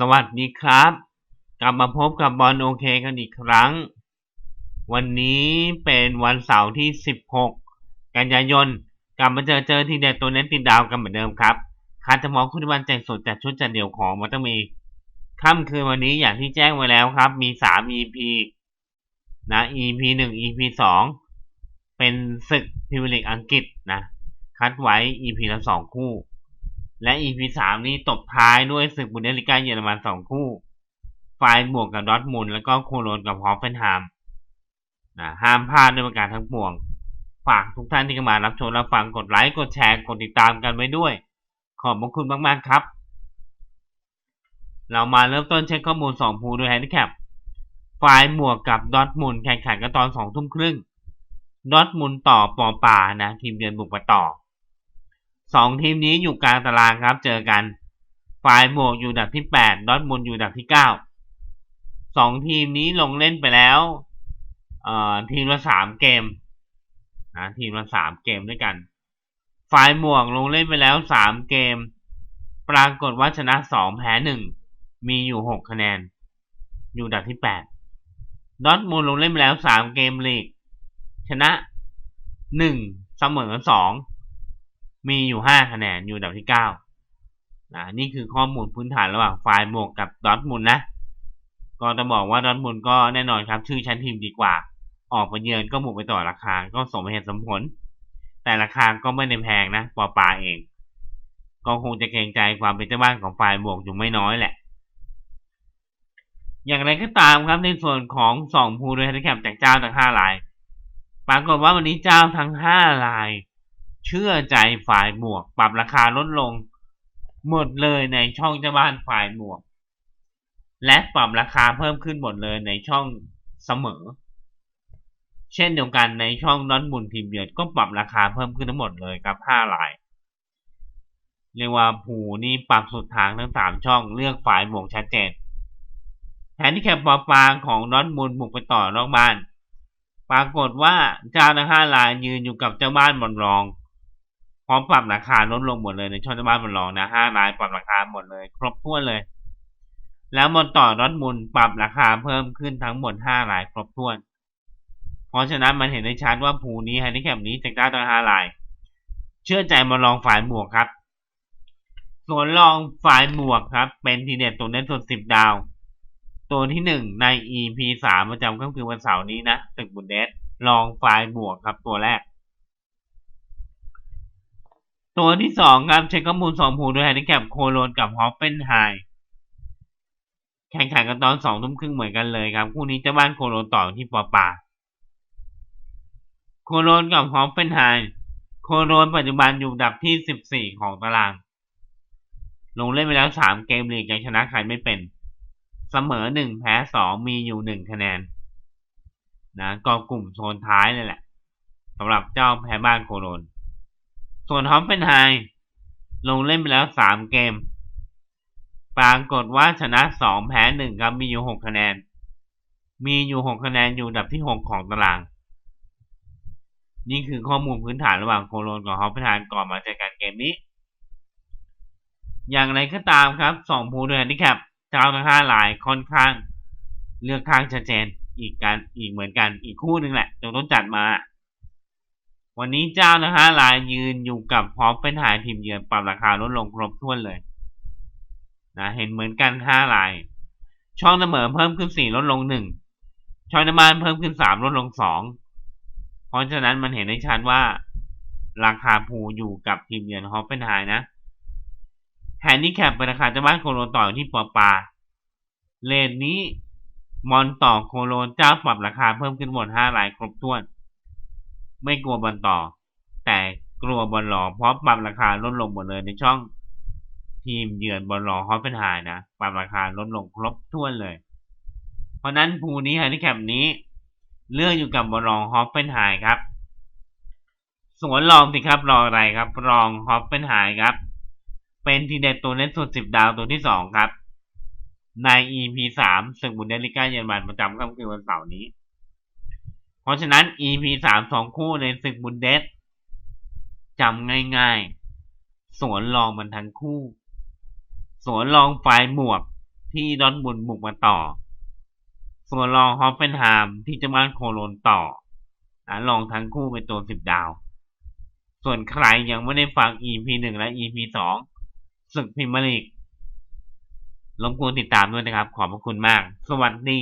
สวัสดีครับ กลับมาพบกับบอลโอเคกันอีกครั้ง วันนี้เป็นวันเสาร์ที่ 16 กันยายน กลับมาเจอเจอทีเด็ดตัวเน้นติดดาวกันเหมือนเดิมครับคาร์ตมองคุณวันแจกสดจากชุดจัดเดี่ยวของมันต้องมีค่ำคืนวันนี้อย่างที่แจ้งไว้แล้วครับ มี 3 EP นะ EP 1 EP 2 เป็นศึกพรีเมียร์ลีกอังกฤษนะ คัดไว้ EP ละ 2 คู่ และ EP 3นี้ตบท้ายด้วยศึกบุนเดสลิก้าเยอรมัน2คู่ ไฟบวกกับดอทมุนแล้วก็โคโลนกับฮอฟเฟนไฮม์นะห้ามพลาดด้วยประการทั้งปวง ฝากทุกท่านที่เข้ามารับชมรับฟังกดไลค์กดแชร์กดติดตามกันไว้ด้วย ขอบพระคุณมาก ๆ ครับ เรามาเริ่มต้นเช็คข้อมูล2ภูด้วยแฮนดิแคปไฟบวกกับดอทมุนแข่งขันกันตอน2ทุ่มครึ่งดอทมุนต่อปอป่านะทีมเยือนบุกมาต่อ สองทีมนี้อยู่กลางตารางครับ เจอกันฝ่ายบวกอยู่ดับที่8ดดอทมุนอยู่ดับที่9สองทีมนี้ลงเล่นไปแล้วเอ่อทีมละสามเกมนะทีมละสามเกมด้วยกันฝ่ายบวกลงเล่นไปแล้วสามเกม ปรากฏว่าชนะสองแพ้หนึ่งมีอยู่หกคะแนน อยู่ดับที่แปดดอทมุนด์ลงเล่นไปแล้วสามเกมลีก ชนะหนึ่งเสมอสอง มีอยู่ห้าคะแนนอยู่อันดับที่เก้านะนี่คือข้อมูลพื้นฐานระหว่างไฟล์บวกกับดอทมุนนะก็จะบอกว่าดอทมุนก็แน่นอนครับ ชื่อชั้นทีมดีกว่า ออกไปเยือนก็บุกไปต่อราคาก็สมเหตุสมผล แต่ราคาก็ไม่ได้แพงนะปอปาเอง ก็คงจะเกรงใจความเป็นเจ้าบ้านของไฟล์บวกอยู่ไม่น้อยแหละ อย่างไรก็ตามครับในส่วนของสองภูโดยแฮนดิแคปจากเจ้าทั้งห้ารายปรากฏว่าวันนี้เจ้าทั้งห้าราย เชื่อใจฝ่ายบวก ปรับราคาลดลง หมดเลยในช่องเจ้าบ้านฝ่ายบวก และปรับราคาเพิ่มขึ้นหมดเลยในช่องเสมอ เช่นเดียวกันในช่องนอนบุญทีมเยือนก็ปรับราคาเพิ่มขึ้นทั้งหมดเลยครับห้ารายเรียกว่าผูนี่ปรับสุดทางทั้งสามช่องเลือกฝ่ายบวกชัดเจนแทนที่แคปปอปางของนอนบุญบุกไปต่อนอกบ้าน ปรากฏว่าเจ้าทั้งห้ารายยืนอยู่กับเจ้าบ้านบนรอง พร้อมปรับราคาลดลงหมดเลยในช่องจ้าบ้านบนรองนะห้ารายปรับราคาหมดเลย ครบถ้วนเลย แล้วบนต่อรถมุนปรับราคาเพิ่มขึ้นทั้งหมดห้ารายครบถ้วน เพราะฉะนั้นมันเห็นได้ชัดว่าผูนี้แฮนิแคปนี้จากได้ตั้งห้าราย เชื่อใจมาลองฝ่ายบวกครับส่วนลองฝ่ายบวกครับ เป็นทีเด็ดตัวเน้นส่วสิบดาว ตัวที่หนึ่งใน EP สามประจำค่ำคืนวันเสาร์นี้นะตึกบุนเดสลองฝ่ายบวกครับตัวแรก ตัวที่สองครับ เช็คข้อมูลสองผูโดยแฮนดิแคปโคโลนกับฮอฟเฟนไฮแข่งขันกันตอนสองทุ่มครึ่งเหมือนกันเลยครับ คู่นี้จ้าบ้านโคโลนต่อที่ปอปาโคโลนกับฮอฟเฟนไฮโคโลนปัจจุบันอยู่ดับที่สิบสี่ของตาราง ลงเล่นไปแล้วสามเกมลีกยังชนะใครไม่เป็น เสมอหนึ่งแพ้สองมีอยู่หนึ่งคะแนน นะก็กลุ่มโซนท้ายเลยแหละสำหรับเจ้าแพ้บ้านโคโลน ส่วนฮอฟเฟนไฮลงเล่นไปแล้วสามเกม ปรากฏว่าชนะสองแพ้หนึ่งครับมีอยู่หกคะแนน มีอยู่หกคะแนนอยู่ดับที่หกของตาราง นี่คือข้อมูลพื้นฐานระหว่างโคโลนกับฮอฟเฟนไฮก่อนมาเจอกันเกมนี้ อย่างไรก็ตามครับสองภูด้วยแฮนดิแคปเจ้าทั้งห้าลายค่อนข้าง เลือกข้างชัดเจนอีกการอีกเหมือนกันอีกคู่หนึ่งแหละจงต้องจัดมา วันนี้เจ้านะฮะลายยืนอยู่กับพร้อมเป็นหายทีมเยือนปรับราคาลดลงครบถ้วนเลยนะเห็นเหมือนกันห้าลาย ช่องเสมอเพิ่มขึ้นสี่ลดลงหนึ่งช่องน้ำมันเพิ่มขึ้นสามลดลงสองเพราะฉะนั้นมันเห็นได้ชัดว่า ราคาภูอยู่กับทีมเยือนฮอปเป็นไฮนะแฮนดี้แคปเป็นราคาเจ้าบ้านโคโลนต่ออที่ปอปาเลนนี้มอนต่อโคโลนเจ้าปรับราคาเพิ่มขึ้นหมดห้ารายครบถ้วน ไม่กลัวบอลต่อ แต่กลัวบอลหลอเพราะปรับราคาลดลงหมดเลยในช่อง ทีมเยือนบอลหลอฮอฟเฟนไฮนะปรับราคาลดลงครบถ้วนเลย เพราะนั้นภูนี้แฮนดี้แคปนี้ เลือกอยู่กับบอลหลอฮอฟเฟนไฮครับสวนรองสิครับรออะไรครับ รองฮอฟเฟนไฮครับ เป็นทีเด็ดตัวเล่นสุดสิบดาวตัวที่สองครับ ใน EP สามศึกบุนเดลิก้าเยอรมันประจำค่ำคืนวันเสาร์นี้ เพราะฉะนั้น EP สามสองคู่ในศึกบุนเดสจำง่ายๆ สวนรองมันทั้งคู่ สวนรองฝ่ายหมวกที่ดอร์ทมุนบุกมาต่อส่วนรองฮอฟเฟนไฮมที่จะบ้านโคโลนต่ออะลองทั้งคู่เป็นตัวสิบดาว ส่วนใครยังไม่ได้ฟัง EP หนึ่งและ EP สองศึกพรีเมียร์ลีกรบกวนติดตามด้วยนะครับ ขอบพระคุณมาก สวัสดี